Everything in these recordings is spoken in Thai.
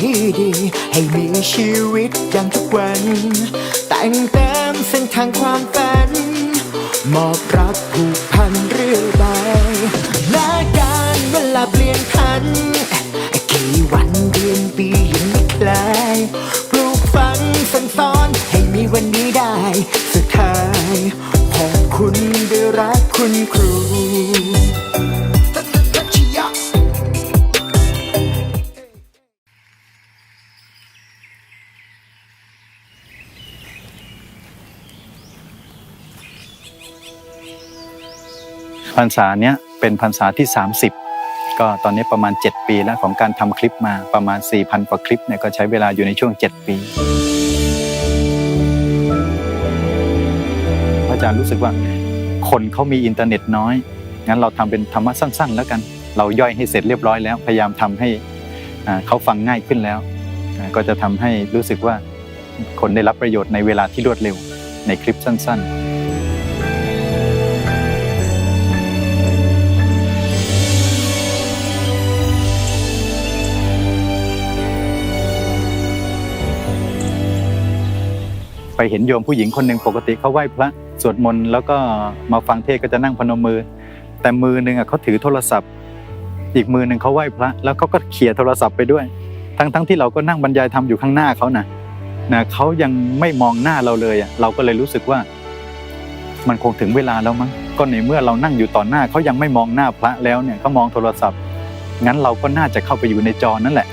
ที่ดี ให้มีชีวิตอย่างทุกวัน แต่งเต็มเส้นทางความฝัน มอบรักผูกพันเรื่อยไปและการเวลาเปลี่ยนพันกี่วันเดือนปียังไม่คลายปลูกฝังสั่งสอนให้มีวันนี้ได้ พรรษาเนี้ยเป็นพรรษาที่ 30 ก็ตอนนี้ประมาณ 7 ปีแล้วของการทำคลิปมาประมาณ 4,000 กว่าคลิปเนี่ยก็ใช้เวลาอยู่ในช่วง 7 ปี พระอาจารย์รู้สึกว่าคนเขามีอินเทอร์เน็ตน้อย งั้นเราทำเป็นธรรมะสั้น ๆ แล้วกัน เราย่อยให้เสร็จเรียบร้อยแล้ว พยายามทำให้เขาฟังง่ายขึ้นแล้ว ก็จะทำให้รู้สึกว่าคนได้รับประโยชน์ในเวลาที่รวดเร็วในคลิปสั้น ๆ ไปเห็นโยมผู้หญิงคนหนึ่งปกติเขาไหว้พระสวดมนต์แล้วก็มาฟังเทศก็จะนั่งพนมมือ แต่มือหนึ่งเขาถือโทรศัพท์ อีกมือหนึ่งเขาไหว้พระ แล้วเขาก็เขี่ยโทรศัพท์ไปด้วย ทั้งทั้งที่เราก็นั่งบรรยายธรรมอยู่ข้างหน้าเขานะนะเขายังไม่มองหน้าเราเลยอะเราก็เลยรู้สึกว่า มันคงถึงเวลาแล้วมั้งก็ในเมื่อเรานั่งอยู่ต่อหน้าเขายังไม่มองหน้าพระแล้วเนี่ยเขามองโทรศัพท์งั้นเราก็น่าจะเข้าไปอยู่ในจอนั่นแหละ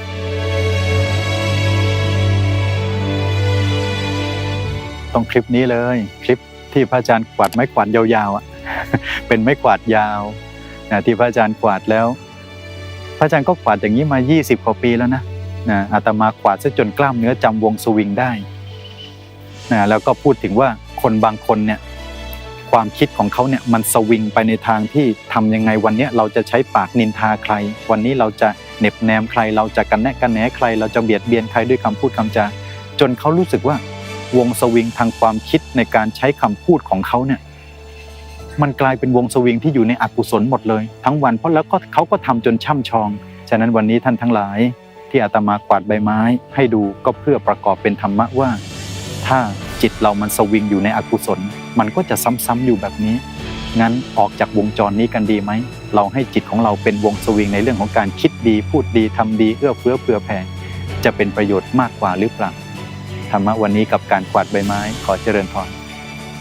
ตรงคลิปนี้เลย คลิปที่พระอาจารย์กวาดไม้กวาดยาวๆอะเป็นไม้กวาดยาวนะที่พระอาจารย์กวาดแล้ว พระอาจารย์ก็กวาดอย่างนี้มา 20กว่าปีแล้วนะนะอาตมากวาดซะจนกล้ามเนื้อจำวงสวิงได้นะแล้วก็พูดถึงว่าคนบางคนเนี่ยความคิดของเขาเนี่ยมันสวิงไปในทางที่ทำยังไงวันเนี้ยเราจะใช้ปากนินทาใคร วันนี้เราจะเน็บแนมใคร เราจะกันแนะกันแหนใคร เราจะเบียดเบียนใครด้วยคำพูดคำจาจนเขารู้สึกว่า วงสวิงทางความคิดในการใช้คำพูดของเขาเนี่ยมันกลายเป็นวงสวิงที่อยู่ในอกุศลหมดเลย ทั้งวันเพราะแล้วก็เขาก็ทำจนช่ำชอง ฉะนั้นวันนี้ท่านทั้งหลาย ที่อาตมากวาดใบไม้ ให้ดูก็เพื่อประกอบเป็นธรรมะว่า ถ้าจิตเรามันสวิงอยู่ในอกุศล มันก็จะซ้ำๆอยู่แบบนี้ งั้นออกจากวงจรนี้กันดีไหม เราให้จิตของเราเป็นวงสวิงในเรื่องของการคิดดี พูดดีทำดีเอื้อเฟื้อเผื่อแผ่จะเป็นประโยชน์มากกว่าหรือเปล่า รรมะวันนี้กับการกวาดใบไม้ขอเจริญพร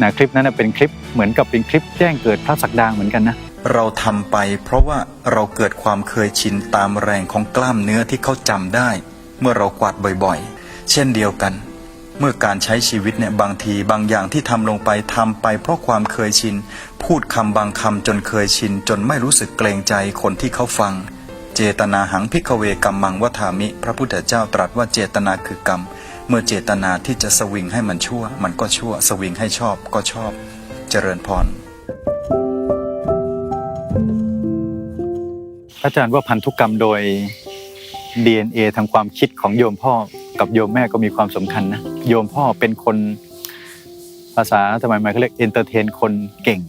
นะคลิปนั้นเป็นคลิปเหมือนกับเป็นคลิปแจ้งเกิดพระศักดาเหมือนกันนะ เราทำไปเพราะว่าเราเกิดความเคยชินตามแรงของกล้ามเนื้อที่เขาจำได้ เมื่อเรากวาดบ่อยๆ เช่นเดียวกัน เมื่อการใช้ชีวิตเนี่ยบางทีบางอย่างที่ทำลงไปทำไป เพราะความเคยชิน พูดคำบางคำจนเคยชิน จนไม่รู้สึกเกรงใจคนที่เขาฟัง เจตนาหังพิกเวกัมมังวัฏามิ พระพุทธเจ้าตรัสว่าเจตนาคือกรรม เมื่อเจตนาที่จะสวิงให้มันชั่ว มันก็ชั่ว สวิงให้ชอบก็ชอบ เจริญพรอาจารย์ว่าพันธุกรรมโดย DNA ทางความคิดของโยมพ่อกับโยมแม่ก็มีความสำคัญนะโยมพ่อเป็นคนภาษาสมัยใหม่เขาเรียกเอนเตอร์เทนคนเก่ง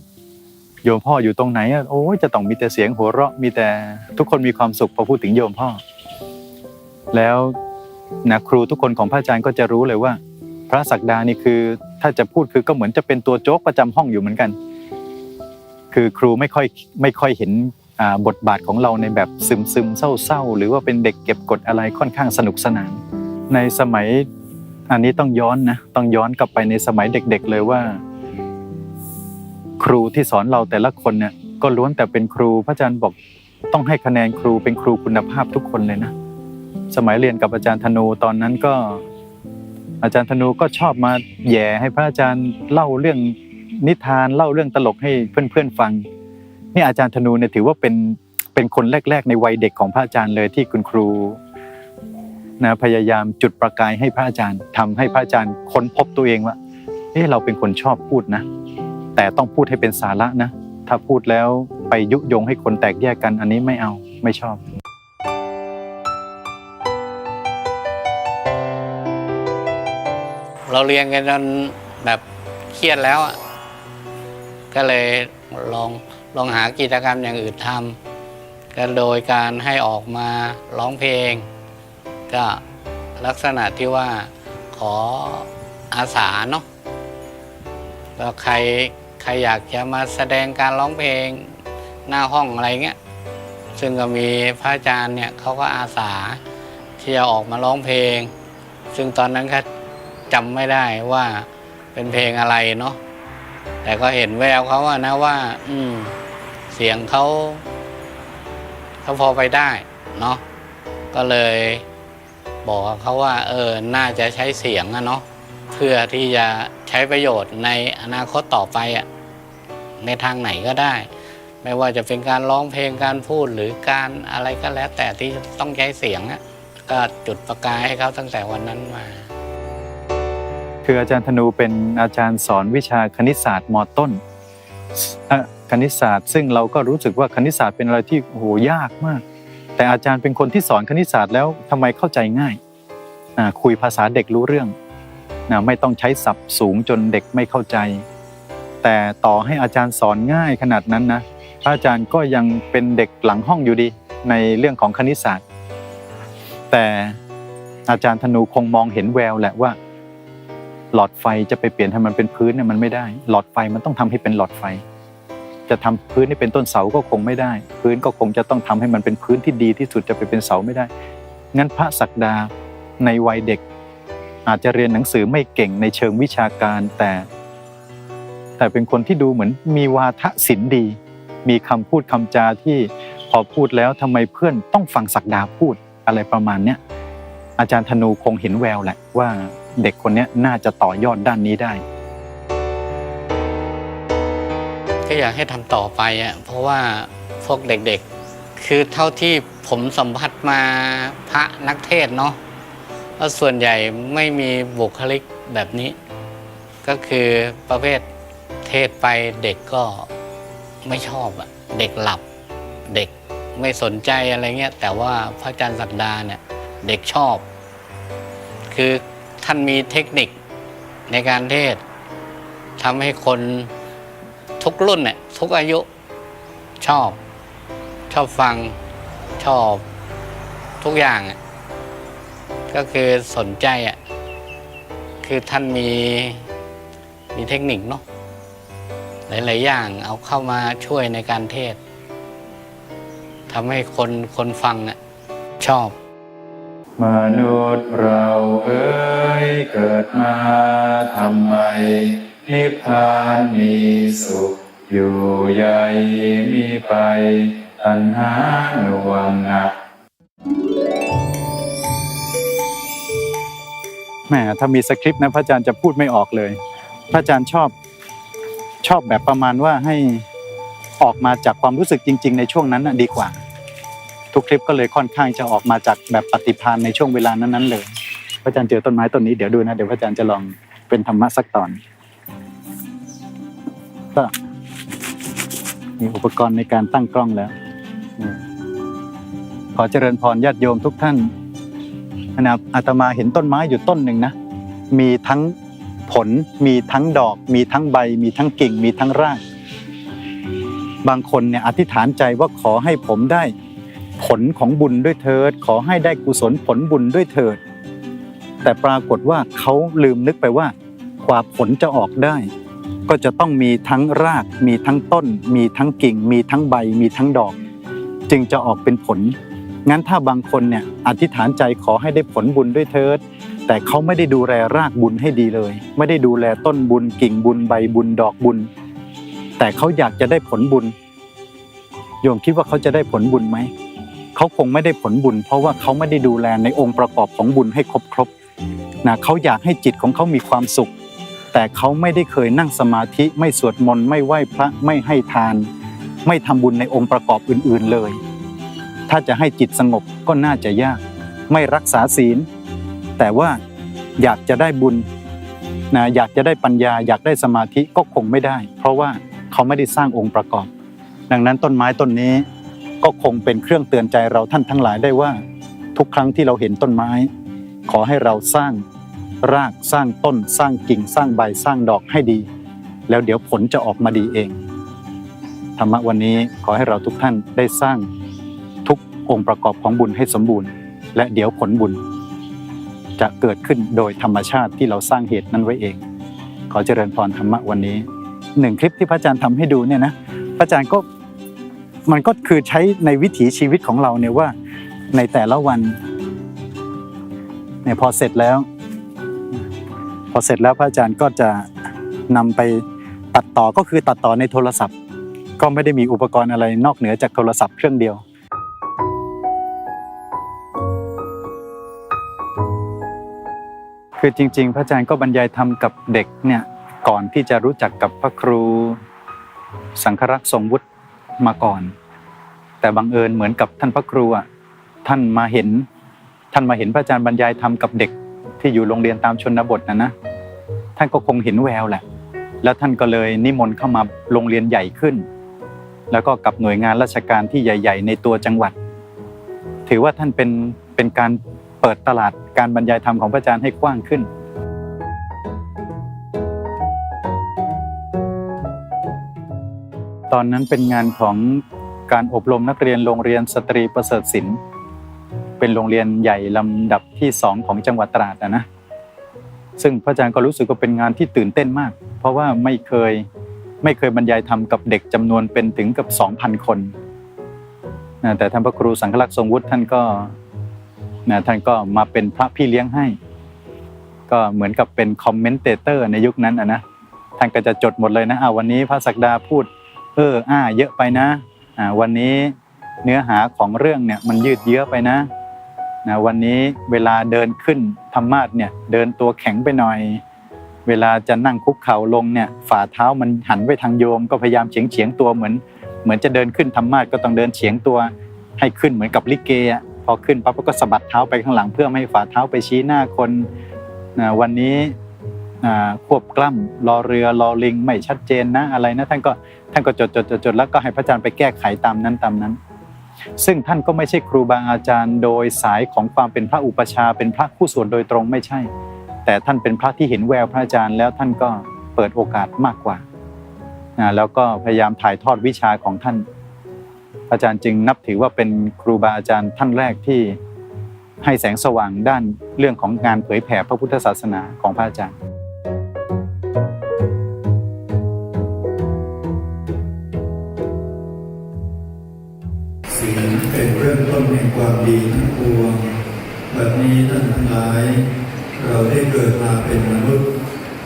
โยมพ่ออยู่ตรงไหนโอ้ยจะต้องมีแต่เสียงหัวเราะมีแต่ทุกคนมีความสุขพอพูดถึงโยมพ่อ แล้ว นะครูทุกคนของพระอาจารย์ก็จะรู้เลยว่า พระศักดานี่คือถ้าจะพูดคือก็เหมือนจะเป็นตัวโจ๊กประจำห้องอยู่เหมือนกัน คือครูไม่ค่อยไม่ค่อยเห็นบทบาทของเราในแบบซึมซึมเศร้าๆหรือว่าเป็นเด็กเก็บกดอะไรค่อนข้างสนุกสนาน ในสมัยอันนี้ต้องย้อนนะต้องย้อนกลับไปในสมัยเด็ก ๆ เลยว่า ครูที่สอนเราแต่ละคนเนี่ยก็ล้วนแต่เป็นครูพระอาจารย์บอกต้องให้คะแนนครูเป็นครูคุณภาพทุกคนเลยนะ สมัยเรียนกับอาจารย์ธนูตอนนั้นก็ อาจารย์ธนูก็ชอบมาแย่ให้พระอาจารย์เล่าเรื่องนิทานเล่าเรื่องตลกให้เพื่อนๆฟังนี่อาจารย์ธนูเนี่ยถือว่าเป็นเป็นคนแรก ๆ ในวัยเด็กของพระอาจารย์เลยที่คุณครูนะพยายามจุดประกายให้พระอาจารย์ทำให้พระอาจารย์ค้นพบตัวเองว่าเอ๊ะเราเป็นคนชอบพูดนะ แต่ต้องพูดให้เป็นสาระนะ ถ้าพูดแล้วไปยุยงให้คนแตกแยกกันอันนี้ไม่เอาไม่ชอบ เราเรียนกันจนแบบเครียดแล้วอะก็เลยลองลองหากิจกรรมอย่างอื่นทำก็โดยการให้ออกมาร้องเพลง ก็ลักษณะที่ว่าขออาสาเนาะก็ใครใครอยากจะมาแสดงการร้องเพลงหน้าห้องอะไรเงี้ยซึ่งก็มีพระอาจารย์เนี่ยเขาก็อาสาที่จะออกมาร้องเพลง ซึ่งตอนนั้นก็ จำไม่ได้ว่าเป็นเพลงอะไรเนาะแต่ก็เห็นแววเขาอะนะว่า อืม เสียงเขาเขาพอไปได้เนาะก็เลย บอกเขาว่า เออ น่าจะใช้เสียงอะเนาะเพื่อที่จะใช้ประโยชน์ในอนาคตต่อไปอะในทางไหนก็ได้ ไม่ว่าจะเป็นการร้องเพลงการพูดหรือการอะไรก็แล้ว แต่ที่ต้องใช้เสียงอะก็จุดประกายให้เขาตั้งแต่วันนั้นมา คืออาจารย์ธนูเป็นอาจารย์สอนวิชาคณิตศาสตร์มต้นคณิตศาสตร์ ซึ่งเราก็รู้สึกว่าคณิตศาสตร์เป็นอะไรที่โหยากมาก แต่อาจารย์เป็นคนที่สอนคณิตศาสตร์แล้วทำไมเข้าใจง่ายคุยภาษาเด็กรู้เรื่องไม่ต้องใช้ศัพท์สูงจนเด็กไม่เข้าใจ แต่ต่อให้อาจารย์สอนง่ายขนาดนั้นนะพระอาจารย์ก็ยังเป็นเด็กหลังห้องอยู่ดีในเรื่องของคณิตศาสตร์ แต่อาจารย์ธนูคงมองเห็นแววแหละว่า หลอดไฟจะไปเปลี่ยนให้มันเป็นพื้นเนี่ยมันไม่ได้ หลอดไฟมันต้องทำให้เป็นหลอดไฟ จะทำพื้นให้เป็นต้นเสาก็คงไม่ได้ พื้นก็คงจะต้องทำให้มันเป็นพื้นที่ดีที่สุดจะไปเป็นเสาไม่ได้ งั้นพระศักดาในวัยเด็ก อาจจะเรียนหนังสือไม่เก่งในเชิงวิชาการแต่ แต่เป็นคนที่ดูเหมือนมีวาทศิลป์ดี มีคำพูดคำจาที่พอพูดแล้วทำไมเพื่อนต้องฟังศักดาพูดอะไรประมาณเนี้ยอาจารย์ธนูคงเห็นแววแหละว่า เด็กคนนี้น่าจะต่อยอดด้านนี้ได้ ก็อยากให้ทำต่อไปอะเพราะว่าพวกเด็กๆ คือเท่าที่ผมสัมผัสมาพระนักเทศเนาะก็ส่วนใหญ่ไม่มีบุคลิกแบบนี้ ก็คือประเภทเทศไปเด็กก็ไม่ชอบอะเด็กหลับเด็กไม่สนใจอะไรเงี้ยแต่ว่าพระอาจารย์สักดาเนี่ยเด็กชอบ คือ ท่านมีเทคนิคในการเทศทำให้คนทุกรุ่นเนี่ยทุกอายุชอบ ชอบฟังชอบทุกอย่าง ก็คือสนใจอะคือท่านมีมีเทคนิคเนาะหลาย ๆ อย่างเอาเข้ามาช่วยในการเทศทำให้คนคนฟังอะชอบ มนุษย์เราเอ้ยเกิดมาทำไม นิพพานมีสุข อยู่ใหญ่มีไป ตัณหาหน่วงหนักแหมถ้ามีสคริปต์นะพระอาจารย์จะพูดไม่ออกเลย พระอาจารย์ชอบชอบแบบประมาณว่าให้ออกมาจากความรู้สึกจริง ๆ ในช่วงนั้นน่ะดีกว่า ทุกคลิปก็เลยค่อนข้างจะออกมาจากแบบปฏิภาณในช่วงเวลานั้นๆเลยพระอาจารย์เจอต้นไม้ต้นนี้เดี๋ยวดูนะเดี๋ยวพระอาจารย์จะลองเป็นธรรมะสักตอนก็มีอุปกรณ์ในการตั้งกล้องแล้วขอเจริญพรญาติโยมทุกท่านนะครับอาตมาเห็นต้นไม้อยู่ต้นหนึ่งนะ มีทั้งผลมีทั้งดอก มีทั้งใบ มีทั้งกิ่ง มีทั้งราก บางคนเนี่ยอธิษฐานใจว่าขอให้ผมได้ ผลของบุญด้วยเถิด ขอให้ได้กุศลผลบุญด้วยเถิด แต่ปรากฏว่าเขาลืมนึกไปว่ากว่าผลจะออกได้ ก็จะต้องมีทั้งราก มีทั้งต้น มีทั้งกิ่ง มีทั้งใบ มีทั้งดอก จึงจะออกเป็นผล งั้นถ้าบางคนเนี่ยอธิษฐานใจขอให้ได้ผลบุญด้วยเถิด แต่เขาไม่ได้ดูแลรากบุญให้ดีเลย ไม่ได้ดูแลต้นบุญ กิ่งบุญใบบุญดอกบุญ แต่เขาอยากจะได้ผลบุญโยมคิดว่าเขาจะได้ผลบุญไหม เขาคงไม่ได้ผลบุญ เพราะว่าเขาไม่ได้ดูแลในองค์ประกอบของบุญให้ครบครบนะเขาอยากให้จิตของเขามีความสุข แต่เขาไม่ได้เคยนั่งสมาธิไม่สวดมนต์ไม่ไหว้พระไม่ให้ทาน ไม่ทำบุญในองค์ประกอบอื่นๆเลย ถ้าจะให้จิตสงบก็น่าจะยาก ไม่รักษาศีล แต่ว่าอยากจะได้บุญนะอยากจะได้ปัญญา อยากได้สมาธิก็คงไม่ได้ เพราะว่าเขาไม่ได้สร้างองค์ประกอบ ดังนั้นต้นไม้ต้นนี้ ก็คงเป็นเครื่องเตือนใจเราท่านทั้งหลายได้ว่า ทุกครั้งที่เราเห็นต้นไม้ ขอให้เราสร้างรากสร้างต้น สร้างกิ่งสร้างใบสร้างดอกให้ดี แล้วเดี๋ยวผลจะออกมาดีเอง ธรรมะวันนี้ขอให้เราทุกท่านได้สร้างทุกองค์ประกอบของบุญให้สมบูรณ์ และเดี๋ยวผลบุญ จะเกิดขึ้นโดยธรรมชาติที่เราสร้างเหตุนั้นไว้เอง ขอเจริญพรธรรมะวันนี้หนึ่งคลิปที่พระอาจารย์ทำให้ดูเนี่ยนะพระอาจารย์ก็ มันก็คือใช้ในวิถีชีวิตของเราเนี่ยว่าในแต่ละวันเนี่ยพอเสร็จแล้ว พอเสร็จแล้วพระอาจารย์ก็จะนำไปตัดต่อก็คือตัดต่อในโทรศัพท์ ก็ไม่ได้มีอุปกรณ์อะไรนอกเหนือจากโทรศัพท์เครื่องเดียวคือจริง ๆ พระอาจารย์ก็บรรยายธรรมกับเด็กเนี่ยก่อนที่จะรู้จักกับพระครู สังฆรักษ์ทรงวุฒิ มาก่อน แต่บังเอิญเหมือนกับท่านพระครูอะท่านมาเห็น ท่านมาเห็นพระอาจารย์บรรยายธรรมกับเด็กที่อยู่โรงเรียนตามชนบทนะนะท่านก็คงเห็นแววแหละ แล้วท่านก็เลยนิมนต์เข้ามาโรงเรียนใหญ่ขึ้น แล้วก็กับหน่วยงานราชการที่ใหญ่ ๆ ในตัวจังหวัด ถือว่าท่านเป็นเป็นการเปิดตลาดการบรรยายธรรมของพระอาจารย์ให้กว้างขึ้น ตอนนั้นเป็นงานของการอบรมนักเรียนโรงเรียนสตรีประเสริฐศิลป์เป็นโรงเรียนใหญ่ลำดับที่สองของจังหวัดตราดนะนะซึ่งพระอาจารย์ก็รู้สึกว่าเป็นงานที่ตื่นเต้นมาก เพราะว่าไม่เคยไม่เคยบรรยายธรรมกับเด็กจำนวนเป็นถึงกับ 2,000 คนนะแต่ท่านพระครูสังฆลักษณ์ทรงวุฒิท่านก็นะท่านก็มาเป็นพระพี่เลี้ยงให้ ก็เหมือนกับเป็นคอมเมนเตเตอร์ในยุคนั้นอะนะท่านก็จะจดหมดเลยนะอ่าวันนี้พระศักดาพูด เอออ่าเยอะไปนะอ่าวันนี้เนื้อหาของเรื่องเนี่ยมันยืดเยื้อไปนะนะวันนี้เวลาเดินขึ้นธรรมาสเนี่ยเดินตัวแข็งไปหน่อย เวลาจะนั่งคุกเข่าลงเนี่ยฝ่าเท้ามันหันไปทางโยม ก็พยายามเฉียงเฉียงตัวเหมือน เหมือนจะเดินขึ้นธรรมาสก็ต้องเดินเฉียงตัวให้ขึ้นเหมือนกับลิเกอะพอขึ้นปั๊บก็สะบัดเท้าไปข้างหลังเพื่อไม่ให้ฝ่าเท้าไปชี้หน้าคนนะวันนี้ควบกล้ำรอเรือรอลิงไม่ชัดเจนนะอะไรนะท่านก็ ท่านก็จดจดจดจดแล้วก็ให้พระอาจารย์ไปแก้ไขตามนั้นตามนั้น ซึ่งท่านก็ไม่ใช่ครูบาอาจารย์โดยสายของความเป็นพระอุปชาเป็นพระคู่ส่วนโดยตรงไม่ใช่ แต่ท่านเป็นพระที่เห็นแววพระอาจารย์แล้วท่านก็เปิดโอกาสมากกว่านะแล้วก็พยายามถ่ายทอดวิชาของท่าน อาจารย์จึงนับถือว่าเป็นครูบาอาจารย์ท่านแรกที่ให้แสงสว่างด้านเรื่องของงานเผยแผ่พระพุทธศาสนาของพระอาจารย์ ท่านทั้งหลาย เราได้เกิดมาเป็นมนุษย์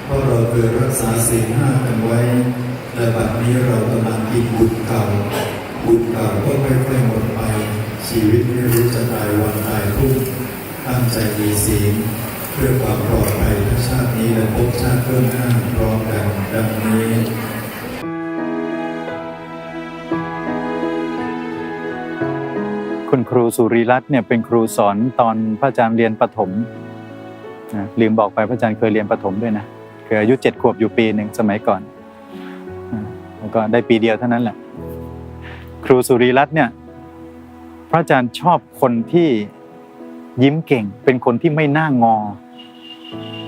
เพราะเราเคยรักษาศีลห้ากันไว้ แต่บัดนี้เรากำลังกินบุญเก่า บุญเก่าก็ค่อยๆหมดไป ชีวิตไม่รู้จะตายวันตายพรุ่งตั้งใจมีศีลเพื่อความปลอดภัยทั้งชาตินี้และภพชาติเบื้อหน้าพร้อมกันดังนี้ คุณครูสุริรัตน์เนี่ยเป็นครูสอนตอนพระอาจารย์เรียนประถมนะลืมบอกไปพระอาจารย์เคยเรียนประถมด้วยนะคืออายุเจ็ดขวบอยู่ปีหนึ่งสมัยก่อนนะแล้วก็ได้ปีเดียวเท่านั้นแหละ ครูสุริรัตน์เนี่ยพระอาจารย์ชอบคนที่ยิ้มเก่ง เป็นคนที่ไม่น่างอ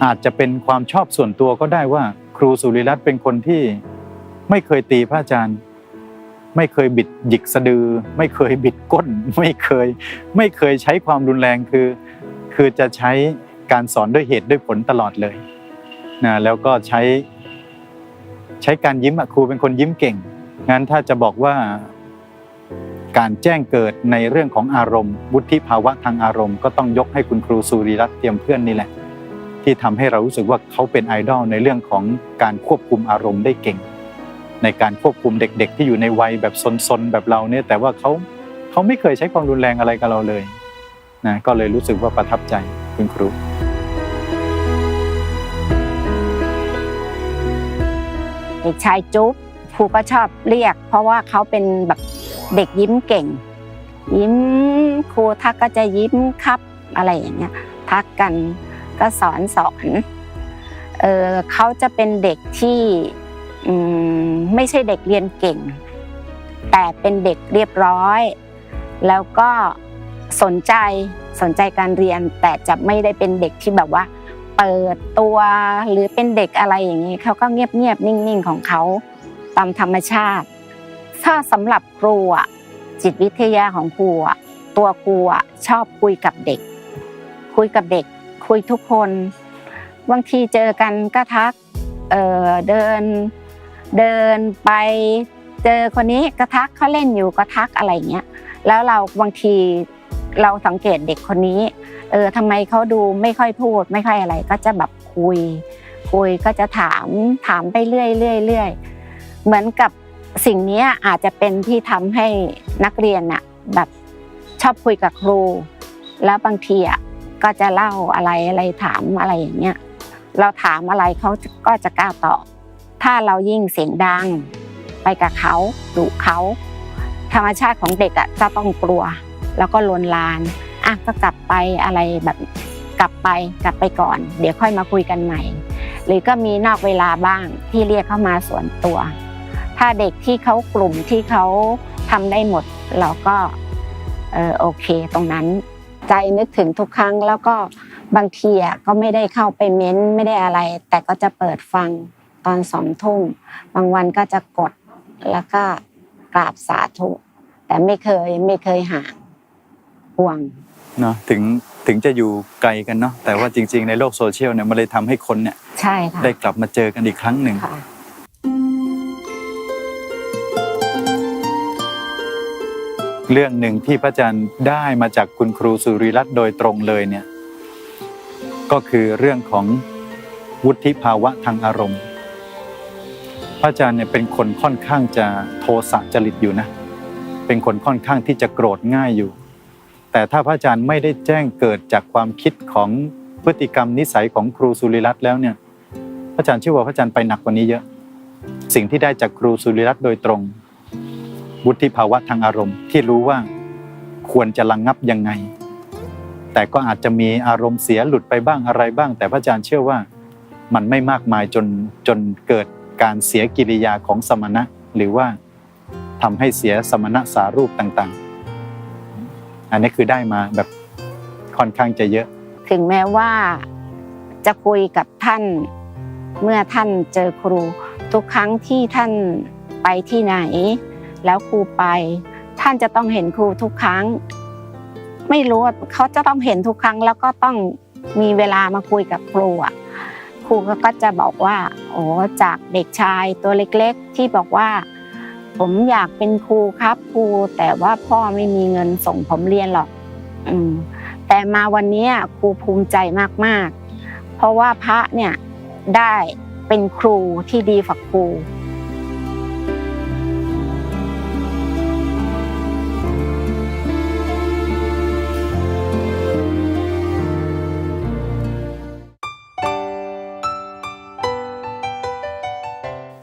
อาจจะเป็นความชอบส่วนตัวก็ได้ว่า ครูสุริรัตน์เป็นคนที่ไม่เคยตีพระอาจารย์ ไม่เคยบิดหยิกสะดือ ไม่เคยบิดก้น ไม่เคย ไม่เคยใช้ความรุนแรงคือ คือจะใช้การสอนด้วยเหตุด้วยผลตลอดเลยนะแล้วก็ใช้ใช้การยิ้มครูเป็นคนยิ้มเก่งงั้นถ้าจะบอกว่าการแจ้งเกิดในเรื่องของอารมณ์ วุฒิภาวะทางอารมณ์ก็ต้องยกให้คุณครูสุริรัตน์เตรียมเพื่อนนี่แหละ ที่ทำให้เรารู้สึกว่าเขาเป็นไอดอลในเรื่องของการควบคุมอารมณ์ได้เก่ง ในการควบคุมเด็ก ๆ ที่อยู่ในวัยแบบซนๆแบบเราเนี่ยแต่ว่าเขาเขาไม่เคยใช้ความรุนแรงอะไรกับเราเลยนะก็เลยรู้สึกว่าประทับใจคุณครูเด็กชายจุ๊บครูก็ชอบเรียก เพราะว่าเขาเป็นแบบเด็กยิ้มเก่ง ยิ้มครูทักก็จะยิ้มครับอะไรอย่างเงี้ยทักกันก็สอนสอนเออเขาจะเป็นเด็กที่ ไม่ใช่เด็กเรียนเก่ง แต่เป็นเด็กเรียบร้อย แล้วก็สนใจสนใจการเรียน แต่จะไม่ได้เป็นเด็กที่แบบว่า เปิดตัวหรือเป็นเด็กอะไรอย่างนี้เขาก็เงียบๆนิ่งๆของเขาตามธรรมชาติ ถ้าสำหรับครูอะจิตวิทยาของครูอะตัวครูอะชอบคุยกับเด็ก คุยกับเด็ก คุยทุกคน บางทีเจอกันก็ทักเเดิน เดินไปเจอคนนี้ก็ทักเขาเล่นอยู่ก็ทักอะไรเงี้ยแล้วเราบางทีเราสังเกตเด็กคนนี้เออทำไมเขาดูไม่ค่อยพูด ไม่ค่อยอะไร ก็จะแบบคุย คุยก็จะถามถามไปเรื่อยเรื่อยเรื่อยเหมือนกับสิ่งนี้อาจจะเป็นที่ทำให้นักเรียนอะแบบชอบคุยกับครู แล้วบางทีอะก็จะเล่าอะไรอะไรถามอะไรอย่างเงี้ยเราถามอะไรเขาก็จะกล้าตอบ ถ้าเรายิ่งเสียงดัง ไปกับเขาดุเขาธรรมชาติของเด็กอะจะต้องกลัว แล้วก็ลวนลานอะก็กลับไปอะไรแบบกลับไปกลับไปก่อน เดี๋ยวค่อยมาคุยกันใหม่ หรือก็มีนอกเวลาบ้างที่เรียกเข้ามาส่วนตัว ถ้าเด็กที่เขากลุ่มที่เขาทำได้หมดเราก็เออโอเค ตรงนั้น ใจนึกถึงทุกครั้งแล้วก็บางทีอะก็ไม่ได้เข้าไปเม้นไม่ได้อะไร แต่ก็จะเปิดฟัง ตอนสองทุ่มบางวันก็จะกดแล้วก็กราบสาธุ แต่ไม่เคยไม่เคยห่างห่วงเนาะถึงถึงจะอยู่ไกลกันเนาะแต่ว่าจริง ๆ ในโลกโซเชียลเนี่ยมันเลยทำให้คนเนี่ยใช่ค่ะได้กลับมาเจอกันอีกครั้งหนึ่งค่ะเรื่องหนึ่งที่พระอาจารย์ได้มาจากคุณครูสุริรัตน์โดยตรงเลยเนี่ยก็คือเรื่องของวุฒิภาวะทางอารมณ์ พระอาจารย์เนี่ยเป็นคนค่อนข้างจะโทสะจริตอยู่นะ เป็นคนค่อนข้างที่จะโกรธง่ายอยู่ แต่ถ้าพระอาจารย์ไม่ได้แจ้งเกิดจากความคิดของพฤติกรรมนิสัยของครูสุริรัตน์แล้วเนี่ย พระอาจารย์เชื่อว่าพระอาจารย์ไปหนักกว่านี้เยอะ สิ่งที่ได้จากครูสุริรัตน์โดยตรง วุฒิภาวะทางอารมณ์ที่รู้ว่าควรจะระงงับยังไง แต่ก็อาจจะมีอารมณ์เสียหลุดไปบ้างอะไรบ้าง แต่พระอาจารย์เชื่อว่ามันไม่มากมายจนจนเกิด การเสียกิริยาของสมณะ หรือว่าทำให้เสียสมณะสารูปต่างๆ อันนี้คือได้มาแบบค่อนข้างจะเยอะ ถึงแม้ว่าจะคุยกับท่านเมื่อท่านเจอครู ทุกครั้งที่ท่านไปที่ไหน แล้วครูไป ท่านจะต้องเห็นครูทุกครั้ง ไม่รู้ว่าเขาจะต้องเห็นทุกครั้ง แล้วก็ต้องมีเวลามาคุยกับครูอะ รูก็จะบอกว่าโอ้จากเด็กชายตัวเล็กๆ ที่บอกว่า ผมอยากเป็นครูครับครูแต่ว่าพ่อไม่มีเงินส่งผมเรียนหรอกอืมแต่มาวันนี้ครูภูมิใจมากๆ เพราะว่าพระเนี่ยได้เป็นครูที่ดีฝักครู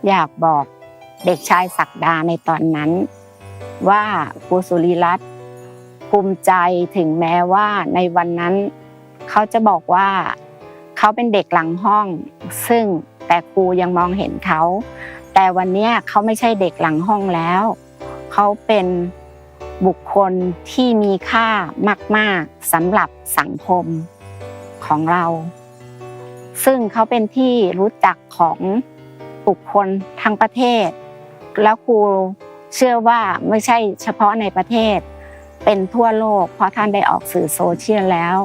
อยากบอกเด็กชายศักดาในตอนนั้น ว่าครูสุริรัตน์ภูมิใจถึงแม้ว่าในวันนั้น เขาจะบอกว่าเขาเป็นเด็กหลังห้อง ซึ่งแต่ครูยังมองเห็นเขา แต่วันนี้เขาไม่ใช่เด็กหลังห้องแล้ว เขาเป็นบุคคลที่มีค่ามาก ๆสำหรับสังคมของเรา ซึ่งเขาเป็นที่รู้จักของ บุคคลทั้งประเทศ แล้วครูเชื่อว่าไม่ใช่เฉพาะในประเทศ เป็นทั่วโลก เพราะท่านได้ออกสื่อโซเชียลแล้ว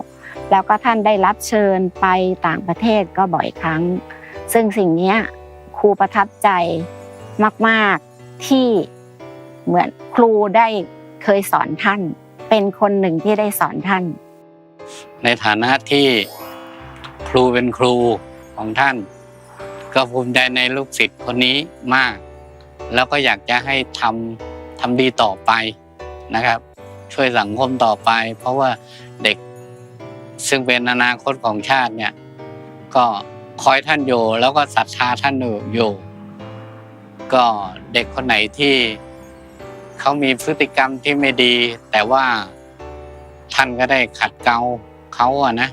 แล้วก็ท่านได้รับเชิญไปต่างประเทศก็บ่อยครั้ง ซึ่งสิ่งนี้ครูประทับใจมากๆที่เหมือนครูได้เคยสอนท่าน เป็นคนหนึ่งที่ได้สอนท่าน ในฐานะที่ครูเป็นครูของท่าน ก็ภูมิใจในลูกศิษย์คนนี้มาก แล้วก็อยากจะให้ทำทำดีต่อไปนะครับ ช่วยสังคมต่อไป เพราะว่าเด็กซึ่งเป็นอนาคตของชาติเนี่ย ก็คอยท่านอยู่แล้วก็ศรัทธาท่านอยู่ ก็เด็กคนไหนที่เขามีพฤติกรรมที่ไม่ดี แต่ว่าท่านก็ได้ขัดเกลาเขาอะนะ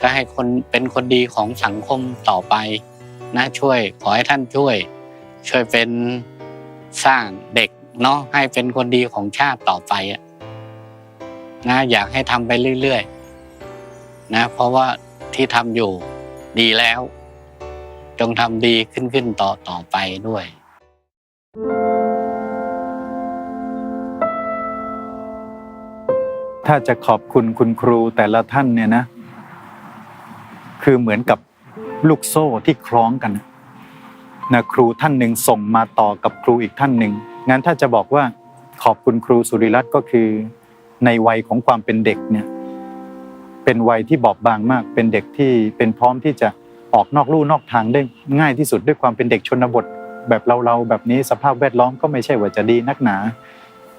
ก็ให้คนเป็นคนดีของสังคมต่อไป นะช่วยขอให้ท่านช่วย ช่วยเป็นสร้างเด็กเนาะให้เป็นคนดีของชาติต่อไปอะนะอยากให้ทำไปเรื่อยๆนะเพราะว่าที่ทำอยู่ดีแล้ว จงทำดีขึ้นขึ้นต่อต่อไปด้วยถ้าจะขอบคุณคุณครูแต่ละท่านเนี่ยนะ คือเหมือนกับ ลูกโซ่ที่คล้องกันนะครูท่านหนึ่งส่งมาต่อกับครูอีกท่านหนึ่งงั้นถ้าจะบอกว่าขอบคุณครูสุริรัตน์ก็คือ ในวัยของความเป็นเด็กเนี่ยเป็นวัยที่บอบบางมาก เป็นเด็กที่เป็นพร้อมที่จะออกนอกลู่นอกทางได้ง่ายที่สุดด้วยความเป็นเด็กชนบท แบบเราๆแบบนี้สภาพแวดล้อมก็ไม่ใช่ว่าจะดีนักหนา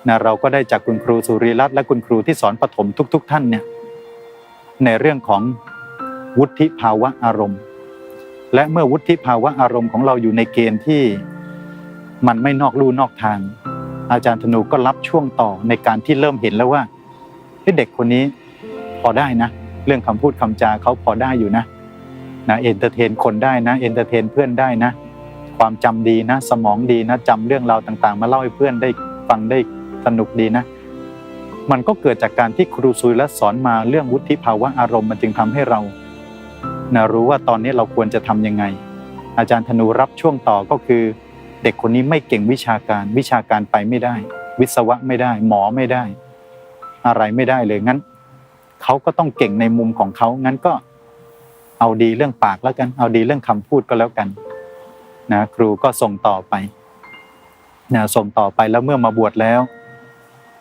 นะเราก็ได้จากคุณครูสุริรัตน์และคุณครูที่สอนปฐมทุก ๆ ท่านเนี่ยในเรื่องของวุฒิภาวะอารมณ์ และเมื่อวุฒิภาวะอารมณ์ของเราอยู่ในเกณฑ์ที่มันไม่นอกลู่นอกทาง อาจารย์ธนูก็รับช่วงต่อในการที่เริ่มเห็นแล้วว่าเด็กคนนี้พอได้นะ เรื่องคำพูดคำจาเขาพอได้อยู่นะนะเอนเตอร์เทนคนได้นะเอนเตอร์เทนเพื่อนได้นะ ความจำดีนะ สมองดีนะจำเรื่องราวต่างๆ มาเล่าให้เพื่อนได้ฟังได้สนุกดีนะ มันก็เกิดจากการที่ครูซุยและสอนมาเรื่องวุฒิภาวะอารมณ์มันจึงทำให้เรา นะรู้ว่าตอนนี้เราควรจะทำยังไง อาจารย์ธนูรับช่วงต่อก็คือ เด็กคนนี้ไม่เก่งวิชาการ วิชาการไปไม่ได้ วิศวะไม่ได้ หมอไม่ได้ อะไรไม่ได้เลยงั้นเขาก็ต้องเก่งในมุมของเขางั้นก็เอาดีเรื่องปากแล้วกัน เอาดีเรื่องคำพูดก็แล้วกันนะครูก็ส่งต่อไปนะส่งต่อไปแล้วเมื่อมาบวชแล้ว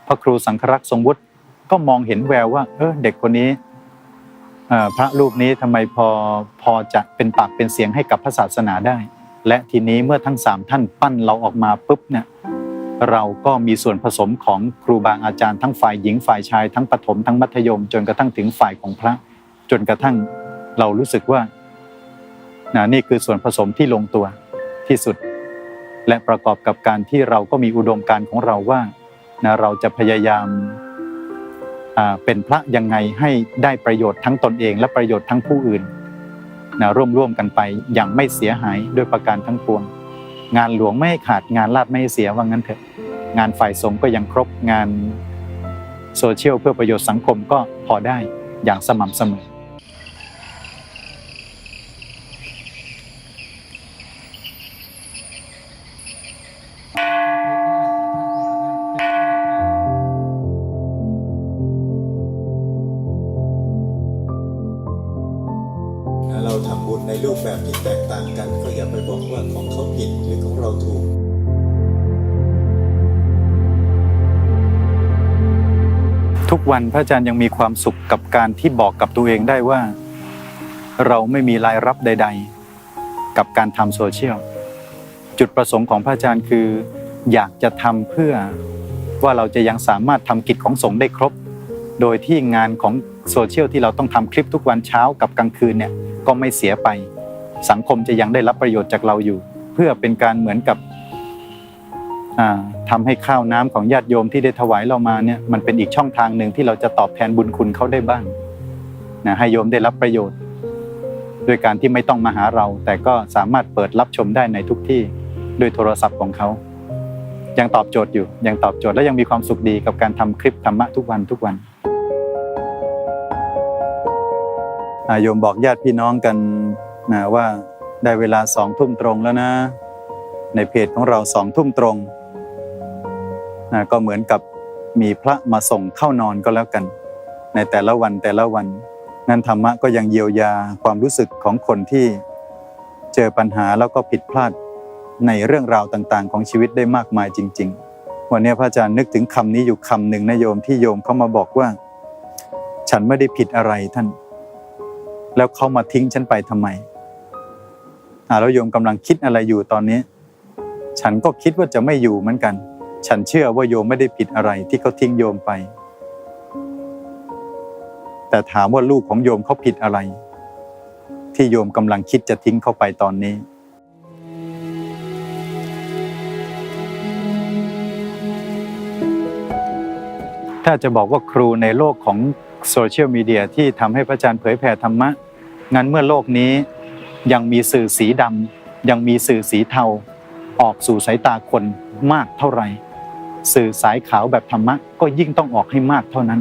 พระครูสังครักษ์ทรงวุฒิก็มองเห็นแววว่า เออเด็กคนนี้ พระรูปนี้ทำไมพอพอจะเป็นปากเป็นเสียงให้กับพระศาสนาได้ และทีนี้เมื่อทั้งสามท่านปั้นเราออกมาปุ๊บเนี่ยเราก็มีส่วนผสมของครูบาอาจารย์ทั้งฝ่ายหญิงฝ่ายชายทั้งประถมทั้งมัธยม จนกระทั่งถึงฝ่ายของพระ จนกระทั่งเรารู้สึกว่านะนี่คือส่วนผสมที่ลงตัวที่สุด และประกอบกับการที่เราก็มีอุดมการณ์ของเราว่านะเราจะพยายาม เป็นพระยังไงให้ได้ประโยชน์ทั้งตนเอง และประโยชน์ทั้งผู้อื่นนะร่วมร่วมกันไปอย่างไม่เสียหายด้วยประการทั้งปวง งานหลวงไม่ขาดงานลาดไม่เสียว่างั้นเถอะ งานฝ่ายสงฆ์ก็ยังครบงานโซเชียลเพื่อประโยชน์สังคมก็พอได้อย่างสม่ำเสมอ วันพระอาจารย์ยังมีความสุขกับการที่บอกกับตัวเองได้ว่า เราไม่มีรายรับใด ๆ กับการทำโซเชียล จุดประสงค์ของพระอาจารย์คือ อยากจะทำเพื่อว่าเราจะยังสามารถทำกิจของสงฆ์ได้ครบ โดยที่งานของโซเชียลที่เราต้องทำคลิปทุกวันเช้ากับกลางคืนเนี่ยก็ไม่เสียไป สังคมจะยังได้รับประโยชน์จากเราอยู่ เพื่อเป็นการเหมือนกับ อ่าทำให้ข้าวน้ำของญาติโยมที่ได้ถวายเรามาเนี่ยมันเป็นอีกช่องทางหนึ่งที่เราจะตอบแทนบุญคุณเขาได้บ้างนะให้โยมได้รับประโยชน์ ด้วยการที่ไม่ต้องมาหาเรา แต่ก็สามารถเปิดรับชมได้ในทุกที่ด้วยโทรศัพท์ของเขา ยังตอบโจทย์อยู่ยังตอบโจทย์และยังมีความสุขดีกับการทำคลิปธรรมะทุกวันทุกวันอาโยมบอกญาติพี่น้องกันนะว่าได้เวลาสองทุ่มตรงแล้วนะ ในเพจของเราสองทุ่มตรง นะก็เหมือนกับมีพระมาส่งเข้านอนก็แล้วกัน ในแต่ละวันแต่ละวันนั้นธรรมะก็ยังเยียวยาความรู้สึกของคนที่เจอปัญหาแล้วก็ผิดพลาดในเรื่องราวต่างๆ ของชีวิตได้มากมายจริง ๆ วันนี้พระอาจารย์นึกถึงคำนี้อยู่คำหนึ่งนะโยมที่โยมเขามาบอกว่า ฉันไม่ได้ผิดอะไรท่าน แล้วเขามาทิ้งฉันไปทำไมอ่าแล้วโยมกำลังคิดอะไรอยู่ตอนนี้ ฉันก็คิดว่าจะไม่อยู่เหมือนกัน ฉันเชื่อว่าโยมไม่ได้ผิดอะไรที่เขาทิ้งโยมไป แต่ถามว่าลูกของโยมเขาผิดอะไร ที่โยมกำลังคิดจะทิ้งเขาไปตอนนี้ถ้าจะบอกว่าครูในโลกของโซเชียลมีเดียที่ทำให้พระอาจารย์เผยแผ่ธรรมะ งั้นเมื่อโลกนี้ยังมีสื่อสีดำยังมีสื่อสีเทา ออกสู่สายตาคนมากเท่าไหร่ สื่อสายขาวแบบธรรมะก็ยิ่งต้องออกให้มากเท่านั้น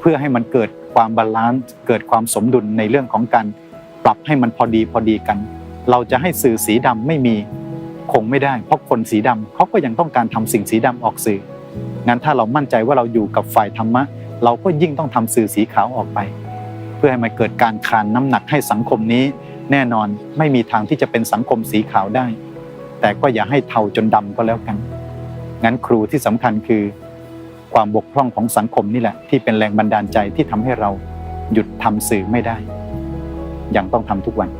เพื่อให้มันเกิดความบาลานซ์เกิดความสมดุลในเรื่องของการปรับให้มันพอดีพอดีกัน เราจะให้สื่อสีดำไม่มีคงไม่ได้ เพราะคนสีดำเขาก็ยังต้องการทำสิ่งสีดำออกสื่องั้นถ้าเรามั่นใจว่าเราอยู่กับฝ่ายธรรมะ เราก็ยิ่งต้องทำสื่อสีขาวออกไป เพื่อให้มันเกิดการคานน้ำหนักให้สังคมนี้ แน่นอนไม่มีทางที่จะเป็นสังคมสีขาวได้ แต่ก็อย่าให้เทาจนดำก็แล้วกัน งั้นครูที่สำคัญคือ ความบกพร่องของสังคมนี่แหละ ที่เป็นแรงบันดาลใจที่ทำให้เราหยุดทำสื่อไม่ได้ ยังต้องทำทุกวัน